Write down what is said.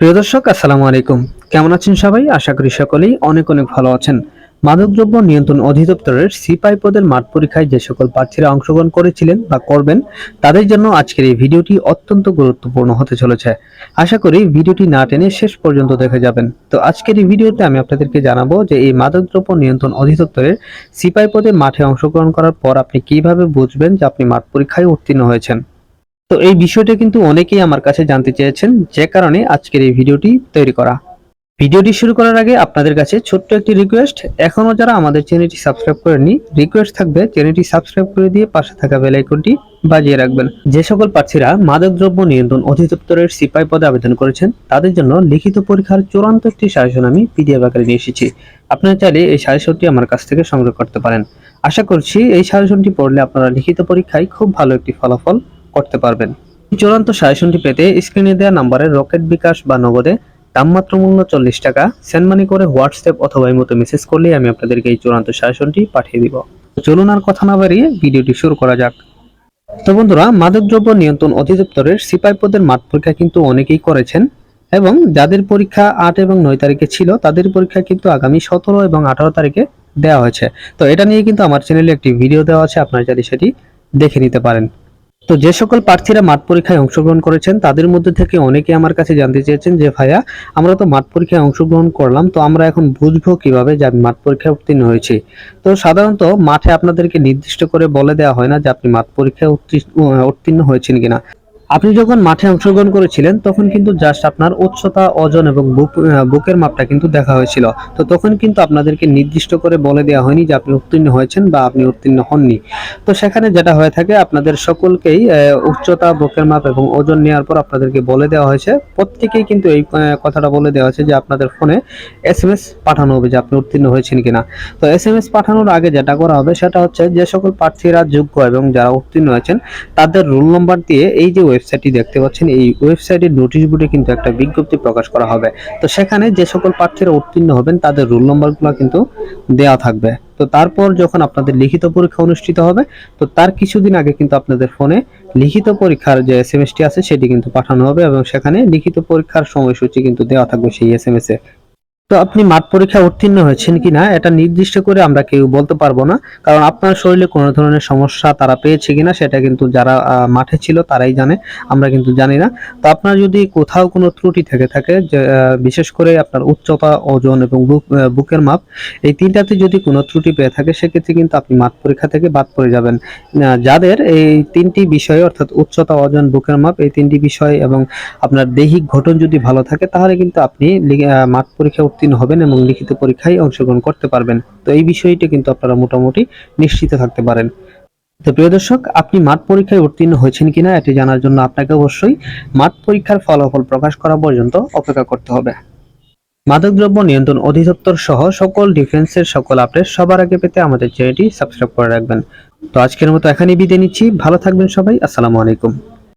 প্রিয় দর্শক, আসসালামু আলাইকুম। কেমন আছেন সবাই? আশা করি সকলেই অনেক অনেক ভালো আছেন। মাদকদ্রব্য নিয়ন্ত্রণ অধিদপ্তরের সিপাই পদের মাঠ পরীক্ষায় যে সকল প্রার্থীরা অংশগ্রহণ করেছিলেন বা করবেন, তাদের জন্য আজকের এই ভিডিওটি অত্যন্ত গুরুত্বপূর্ণ হতে চলেছে। আশা করি ভিডিওটি না টেনে শেষ পর্যন্ত দেখে যাবেন। তো আজকের এই ভিডিওতে আমি আপনাদেরকে জানাব যে এই মাদকদ্রব্য নিয়ন্ত্রণ অধিদপ্তরের সিপাই পদে মাঠে অংশগ্রহণ করার পর আপনি কীভাবে বুঝবেন যে আপনি মাঠ পরীক্ষায় উত্তীর্ণ হয়েছেন। তো এই বিষয়টা কিন্তু অনেকেই আমার কাছে জানতে চেয়েছেন যে কারণে আজকের এই ভিডিওটি তৈরি করা। ভিডিওটি শুরু করার আগে আপনাদের কাছে ছোট্ট একটি রিকোয়েস্ট এখনও যারা আমাদের চ্যানেলটি সাবস্ক্রাইব করেননি রিকোয়েস্ট থাকবে চ্যানেলটি সাবস্ক্রাইব করে দিয়ে পাশে থাকা বেল আইকনটি বাজিয়ে রাখবেন। যে সকল প্রার্থীরা মাদকদ্রব্য নিয়ন্ত্রণ অধিদপ্তরের সিপাই পদে আবেদন করেছেন, তাদের জন্য লিখিত পরীক্ষার চূড়ান্ত একটি সাজেশন আমি পিডিএফ আকারে নিয়ে এসেছি। আপনারা চাইলে এই সাজেশনটি আমার কাছ থেকে সংগ্রহ করতে পারেন। আশা করছি এই সাজেশনটি পড়লে আপনারা লিখিত পরীক্ষায় খুব ভালো একটি ফলাফল করতে পারবেন। চূড়ান্ত সাজেশনটি পেতে স্ক্রিনে দেওয়া নাম্বারে রকেট বিকাশ বা নগদে দামমাত্র মূল্য চল্লিশ টাকা, সেন্ড মানি করে হোয়াটসঅ্যাপ অথবা এই মতো মেসেজ করলেই আমি আপনাদেরকে এই চূড়ান্ত সাজেশনটি পাঠিয়ে দিব। চলুন আর কথা না বাড়িয়ে ভিডিওটি শুরু করা যাক। তো বন্ধুরা, মাদকদ্রব্য নিয়ন্ত্রণ অধিদপ্তরের সিপাই পদের মাঠ পরীক্ষা কিন্তু অনেকেই করেছেন এবং যাদের পরীক্ষা আট এবং নয় তারিখে ছিল, তাদের পরীক্ষা কিন্তু আগামী সতেরো এবং আঠারো তারিখে দেওয়া হয়েছে। তো এটা নিয়ে কিন্তু আমার চ্যানেলে একটি ভিডিও দেওয়া আছে, আপনারা যদি সেটি দেখে নিতে পারেন। তো যে সকল প্রার্থীরা মাঠ পরীক্ষায় অংশগ্রহণ করেছেন, তাদের মধ্যে থেকে অনেকে আমার কাছে জানতে চেয়েছেন যে, ভাইয়া, আমরা তো মাঠ পরীক্ষায় অংশগ্রহণ করলাম, তো আমরা এখন বুঝব কীভাবে যে আমি মাঠ পরীক্ষায় উত্তীর্ণ হয়েছি? তো সাধারণত মাঠে আপনাদেরকে নির্দিষ্ট করে বলে দেওয়া হয় না যে, আপনি মাঠ পরীক্ষায় উত্তি- উত্তীর্ণ হয়েছেন কিনা। আপনি যখন মাঠে অংশগ্রহণ করেছিলেন, তখন কিন্তু জাস্ট আপনার উচ্চতা, ওজন এবং বুক বুকের মাপটা কিন্তু দেখা হয়েছিল। তো তখন কিন্তু আপনাদেরকে নির্দিষ্ট করে বলে দেওয়া হয়নি যে আপনি উত্তীর্ণ হয়েছেন বা আপনি উত্তীর্ণ হননি। তো সেখানে যেটা হয়ে থাকে, আপনাদের সকলকেই উচ্চতা, বুকের মাপ এবং ওজন নেওয়ার পর আপনাদেরকে বলে দেওয়া হয়েছে। প্রত্যেকেই কিন্তু এই কথাটা বলে দেওয়া হয়েছে যে আপনাদের ফোনে এস এম এস পাঠানো হবে যে আপনি উত্তীর্ণ হয়েছেন কিনা। তো এস এম এস পাঠানোর আগে যেটা করা হবে, সেটা হচ্ছে যে সকল প্রার্থীরা যোগ্য এবং যারা উত্তীর্ণ হয়েছেন, তাদের রোল নম্বর দিয়ে এই যে ওয়েবসাইটটি দেখতে পাচ্ছেন, এই ওয়েবসাইটের নোটিশ বোর্ডে কিন্তু একটা বিজ্ঞপ্তি প্রকাশ করা হবে। তো সেখানে যে সকল প্রার্থীরা উত্তীর্ণ হবেন, তাদের রোল নম্বরগুলো কিন্তু দেওয়া থাকবে। তো তারপর যখন আপনাদের লিখিত পরীক্ষা অনুষ্ঠিত হবে, তো তার কিছুদিন আগে কিন্তু আপনাদের ফোনে লিখিত পরীক্ষার যে এস এম এসটি আছে, সেটি কিন্তু পাঠানো হবে এবং সেখানে লিখিত পরীক্ষার সময়সূচি কিন্তু দেওয়া থাকবে সেই এস এম এস তো আপনি মাঠ পরীক্ষা উত্তীর্ণ হয়েছেন কিনা, এটা নির্দিষ্ট করে আমরা কেউ বলতে পারব না। কারণ আপনার শরীরে কোনো ধরনের সমস্যা তারা পেয়েছে কিনা, সেটা কিন্তু যারা মাঠে ছিল তারাই জানে, আমরা কিন্তু জানি না। তো আপনার যদি কোথাও কোনো ত্রুটি থেকে থাকে বিশেষ করে আপনার উচ্চতা, ওজন এবং বুক বুকের মাপ, এই তিনটাতে যদি কোনো ত্রুটি পেয়ে থাকে, সেক্ষেত্রে কিন্তু আপনি মাঠ পরীক্ষা থেকে বাদ পড়ে যাবেন। যাদের এই তিনটি বিষয়, অর্থাৎ উচ্চতা, ওজন, বুকের মাপ, এই তিনটি বিষয় এবং আপনার দৈহিক গঠন যদি ভালো থাকে, তাহলে কিন্তু আপনি মাঠ পরীক্ষায় উত্তীর্ণ হবেন এবং লিখিত পরীক্ষায় অংশগ্রহণ করতে পারবেন। তো এই বিষয়টা কিন্তু আপনারা মোটামুটি নিশ্চিত থাকতে পারেন। তো প্রিয় দর্শক, আপনি মাঠ পরীক্ষায় উত্তীর্ণ হয়েছেন কিনা এটি জানার জন্য আপনাকে অবশ্যই মাঠ পরীক্ষার ফলাফল প্রকাশ করা পর্যন্ত অপেক্ষা করতে হবে। মাদকদ্রব্য নিয়ন্ত্রণ অধিদপ্তর সহ সকল ডিফেন্সের সকল আপডেট সবার আগে পেতে আমাদের চ্যানেলটি সাবস্ক্রাইব করে রাখবেন। তো আজকের মতো এখানেই বিদায় নিচ্ছি। ভালো থাকবেন সবাই। আসসালামু আলাইকুম।